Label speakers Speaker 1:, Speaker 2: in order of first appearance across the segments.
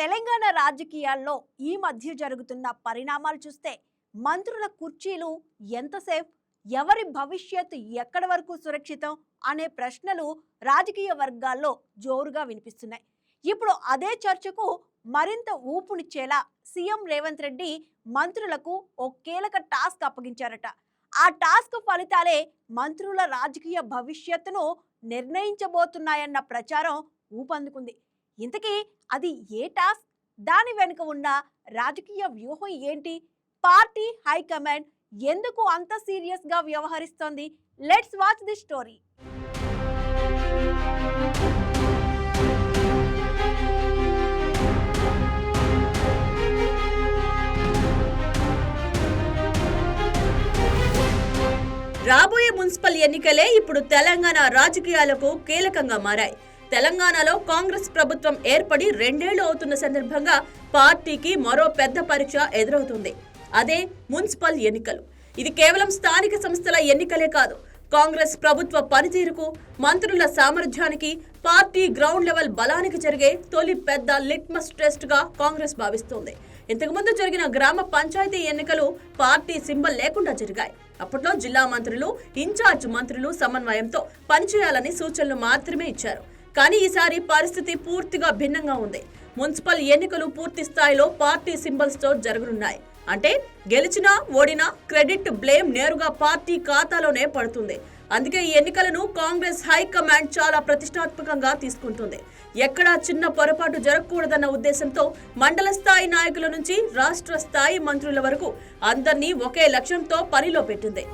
Speaker 1: తెలంగాణ రాజకీయాల్లో ఈ మధ్య జరుగుతున్న పరిణామాలు చూస్తే మంత్రుల కుర్చీలు ఎంతసేపు ఎవరి భవిష్యత్తు ఎక్కడి వరకు సురక్షితం? అనే ప్రశ్నలు రాజకీయ వర్గాల్లో జోరుగా వినిపిస్తున్నాయి. ఇప్పుడు అదే చర్చకు మరింత ఊపునిచ్చేలా సీఎం రేవంత్ రెడ్డి మంత్రులకు ఓ కీలక టాస్క్ అప్పగించారట. ఆ టాస్క్ ఫలితాలే మంత్రుల రాజకీయ భవిష్యత్తును నిర్ణయించబోతున్నాయన్న ప్రచారం ఊపందుకుంది. ఇంతకీ అది ఏ టాస్క్? దాని వెనుక ఉన్న రాజకీయ వ్యూహం ఏంటి? పార్టీ హైకమాండ్ ఎందుకు అంత సీరియస్గా వ్యవహరిస్తోంది? Let's watch the story.
Speaker 2: రాబోయే మున్సిపల్ ఎన్నికలే ఇప్పుడు తెలంగాణ రాజకీయాలకు కీలకంగా మారాయి. తెలంగాణలో కాంగ్రెస్ ప్రభుత్వం ఏర్పడి రెండేళ్ళు అవుతున్న సందర్భంగా పార్టీకి మరో పెద్ద పరీక్ష ఎదురవుతుంది. అదే మున్సిపల్ ఎన్నికలు. ఇది కేవలం స్థానిక సంస్థల ఎన్నికలే కాదు. కాంగ్రెస్ ప్రభుత్వ పనితీరుకు మంత్రుల సామర్థ్యానికి పార్టీ గ్రౌండ్ లెవెల్ బలానికి జరిగే తొలి పెద్ద లిట్మస్ టెస్ట్గా కాంగ్రెస్ భావిస్తోంది. ఇంతకుముందు జరిగిన గ్రామ పంచాయతీ ఎన్నికలు పార్టీ సింబల్ లేకుండా జరిగాయి. అప్పట్లో జిల్లా మంత్రులు ఇన్ఛార్జ్ మంత్రులు సమన్వయంతో పనిచేయాలని సూచనలు మాత్రమే ఇచ్చారు. కానీ ఈసారి పరిస్థితి పూర్తిగా భిన్నంగా ఉంది. మున్సిపల్ ఎన్నికలు పూర్తి స్థాయిలో పార్టీ సింబల్స్తో జరగనున్నాయి. అంటే గెలిచినా ఓడినా క్రెడిట్ బ్లేమ్ నేరుగా పార్టీ ఖాతాలోనే పడుతుంది. అందుకే ఈ ఎన్నికలను కాంగ్రెస్ హైకమాండ్ చాలా ప్రతిష్టాత్మకంగా తీసుకుంటుంది. ఎక్కడా చిన్న పొరపాటు జరగకూడదన్న ఉద్దేశంతో మండల స్థాయి నాయకుల నుంచి రాష్ట్ర స్థాయి మంత్రుల వరకు అందరినీ ఒకే లక్ష్యంతో పనిలో పెట్టింది.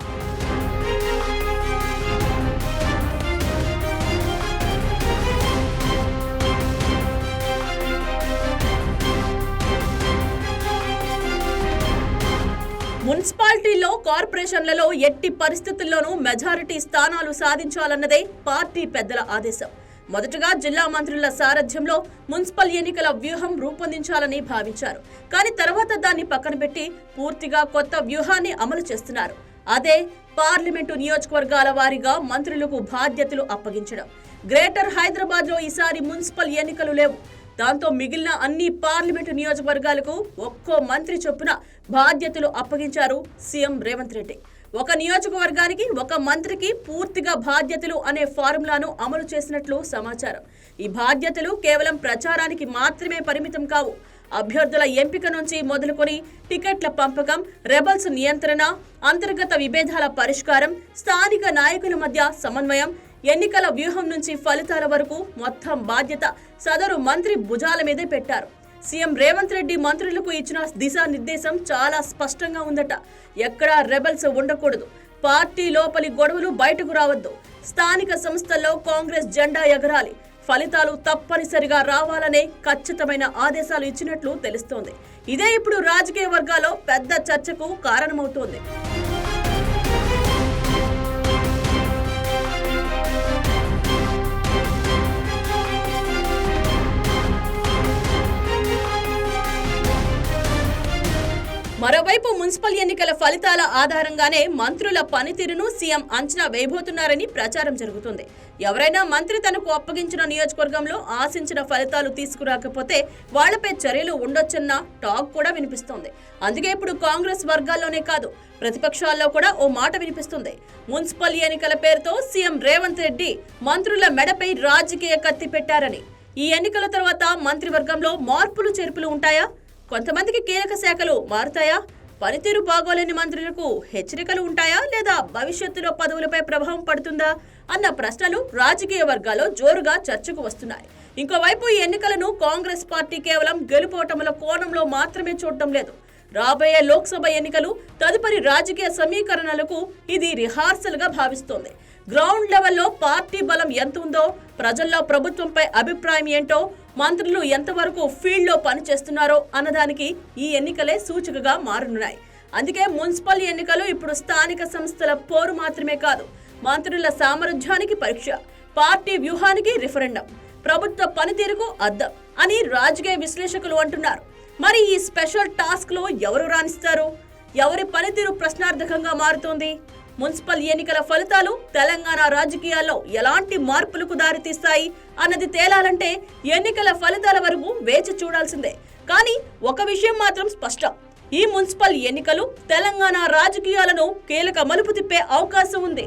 Speaker 2: మున్సిపాలిటీల్లో కార్పొరేషన్లలో ఎట్టి పరిస్థితుల్లోనూ మెజారిటీ స్థానాలు సాధించాలన్నదే పార్టీ పెద్దల ఆదేశం. మొదటగా జిల్లా మంత్రుల సారథ్యంలో మున్సిపల్ ఎన్నికల వ్యూహం రూపొందించాలని భావించారు. కానీ తర్వాత దాన్ని పక్కన పెట్టి పూర్తిగా కొత్త వ్యూహాన్ని అమలు చేస్తున్నారు. అదే పార్లమెంటు నియోజకవర్గాల వారీగా మంత్రులకు బాధ్యతలు అప్పగించడం. గ్రేటర్ హైదరాబాద్లో ఈసారి మున్సిపల్ ఎన్నికలు లేవు. దాంతో మిగిలిన అన్ని పార్లమెంటు నియోజకవర్గాలకు ఒక్కో మంత్రి చొప్పున బాధ్యతలు అప్పగించారు సీఎం రేవంత్ రెడ్డి. ఒక నియోజకవర్గానికి ఒక మంత్రికి పూర్తిగా బాధ్యతలు అనే ఫార్ములాను అమలు చేసినట్లు సమాచారం. ఈ బాధ్యతలు కేవలం ప్రచారానికి మాత్రమే పరిమితం కావు. అభ్యర్థుల ఎంపిక నుంచి మొదలుకొని టికెట్ల పంపకం రెబల్స్ నియంత్రణ అంతర్గత విభేదాల పరిష్కారం స్థానిక నాయకుల మధ్య సమన్వయం ఎన్నికల వ్యూహం నుంచి ఫలితాల వరకు మొత్తం బాధ్యత సదరు మంత్రి భుజాల మీదే పెట్టారు. సీఎం రేవంత్ రెడ్డి మంత్రులకు ఇచ్చిన దిశానిర్దేశం చాలా స్పష్టంగా ఉందట. ఎక్కడా రెబల్స్ ఉండకూడదు. పార్టీ లోపలి గొడవలు బయటకు రావద్దు. స్థానిక సంస్థల్లో కాంగ్రెస్ జెండా ఎగరాలి. ఫలితాలు తప్పనిసరిగా రావాలనే ఖచ్చితమైన ఆదేశాలు ఇచ్చినట్లు తెలుస్తోంది. ఇదే ఇప్పుడు రాజకీయ వర్గాల్లో పెద్ద చర్చకు కారణమవుతోంది. మున్సిపల్ ఎన్నికల ఫలితాల ఆధారంగానే మంత్రుల పనితీరును సీఎం అంచనా వేయబోతున్నారని ప్రచారం జరుగుతుంది. ఎవరైనా మంత్రి తనకు అప్పగించిన నియోజకవర్గంలో ఆశించిన ఫలితాలు తీసుకురాకపోతే వాళ్ళపై చర్యలు ఉండొచ్చన్న టాక్ కూడా వినిపిస్తోంది. అందుకే ఇప్పుడు కాంగ్రెస్ వర్గాల్లోనే కాదు ప్రతిపక్షాల్లో కూడా ఓ మాట వినిపిస్తుంది. మున్సిపల్ ఎన్నికల పేరుతో సీఎం రేవంత్ రెడ్డి మంత్రుల మెడపై రాజకీయ కత్తి పెట్టారని. ఈ ఎన్నికల తర్వాత మంత్రివర్గంలో మార్పులు చేర్పులు ఉంటాయా? కొంతమందికి కీలక శాఖలు మారుతాయా? పనితీరు బాగోలేని మంత్రులకు హెచ్చరికలు ఉంటాయా లేదా భవిష్యత్తులో పదవులపై ప్రభావం పడుతుందా అన్న ప్రశ్నలు రాజకీయ వర్గాల్లో జోరుగా చర్చకు వస్తున్నాయి. ఇంకోవైపు ఈ ఎన్నికలను కాంగ్రెస్ పార్టీ కేవలం గెలుపోటముల కోణంలో మాత్రమే చూడటం లేదు. రాబోయే లోక్సభ ఎన్నికలు తదుపరి రాజకీయ సమీకరణలకు ఇది రిహార్సల్గా భావిస్తోంది. గ్రౌండ్ లెవెల్లో పార్టీ బలం ఎంత ఉందో ప్రజల్లో ప్రభుత్వంపై అభిప్రాయం ఏంటో మంత్రులు ఎంతవరకు ఫీల్డ్లో పనిచేస్తున్నారో అన్నదానికి ఈ ఎన్నికలే సూచికగా మారనున్నాయి. అందుకే మున్సిపల్ ఎన్నికలు ఇప్పుడు స్థానిక సంస్థల పోరు మాత్రమే కాదు మంత్రుల సామర్థ్యానికి పరీక్ష పార్టీ వ్యూహానికి రిఫరెండం ప్రభుత్వ పనితీరుకు అద్దం అని రాజకీయ విశ్లేషకులు అంటున్నారు. మరి ఈ స్పెషల్ టాస్క్లో ఎవరు రాణిస్తారు? ఎవరి పనితీరు ప్రశ్నార్థకంగా మారుతోంది? మున్సిపల్ ఎన్నికల ఫలితాలు తెలంగాణ రాజకీయాల్లో ఎలాంటి మార్పులకు దారితీస్తాయి అన్నది తేలాలంటే ఎన్నికల ఫలితాల వరకు వేచి చూడాల్సిందే. కానీ ఒక విషయం మాత్రం స్పష్టం. ఈ మున్సిపల్ ఎన్నికలు తెలంగాణ రాజకీయాలను కీలక మలుపు తిప్పే అవకాశం ఉంది.